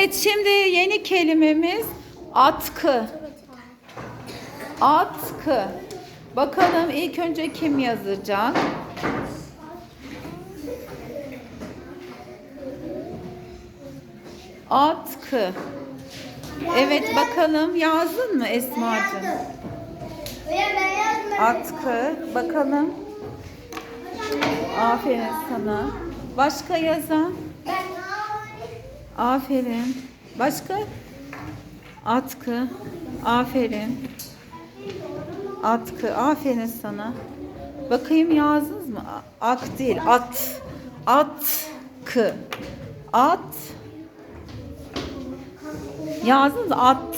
Evet şimdi yeni kelimemiz atkı. Atkı. Bakalım ilk önce kim yazacak? Atkı. Evet bakalım yazdın mı Esma'cığım? Atkı. Bakalım. Aferin sana. Başka yazan? Aferin. Başka? Atkı. Aferin. Atkı. Aferin sana. Bakayım yazdınız mı? Ak değil. At. Atkı. At. Yazdınız? At.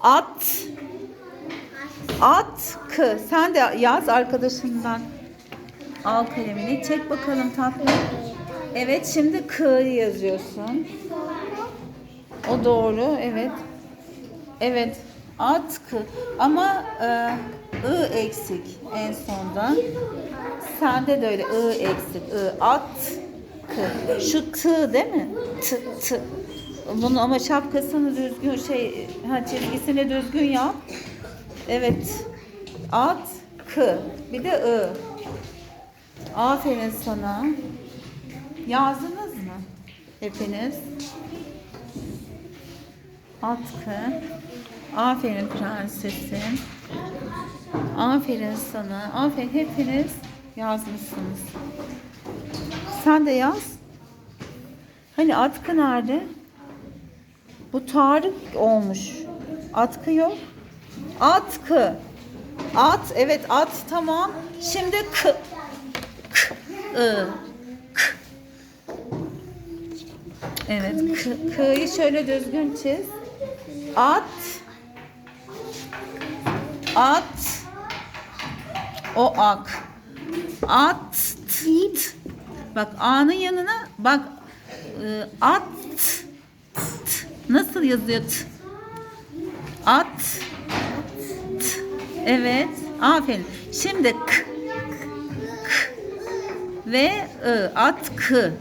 At. Atkı. Sen de yaz arkadaşından. Al kalemini. Çek bakalım tatlım. Evet şimdi k'yı yazıyorsun. O doğru. Evet. Evet. Atkı. Ama e, ı eksik en sonda. Sende de öyle ı eksik. I at kı. Şu t değil mi? T t. Bunu ama şapkasını düzgün şey ha çizgisini düzgün yap. Evet. At kı. Bir de ı. Aferin sana. Yazdınız mı? Hepiniz. Atkı. Aferin prensesim. Aferin sana. Aferin hepiniz yazmışsınız. Sen de yaz. Hani atkı nerede? Bu Tarık olmuş. Atkı yok. Atkı. At. Evet at tamam. Şimdi k. K. I. Evet. K, k'yı şöyle düzgün çiz. At. At. O ak. At. t. Bak a'nın yanına bak e, at. t. Nasıl yazıyor? T. At. T. Evet. Aferin. Şimdi k. K. Ve ı. At kı.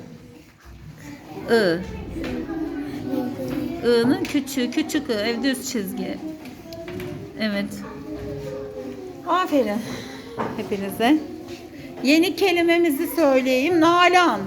I. I'nın küçüğü, küçük I, ev düz çizgi. Evet. Aferin hepinize. Yeni kelimemizi söyleyeyim. Nalan.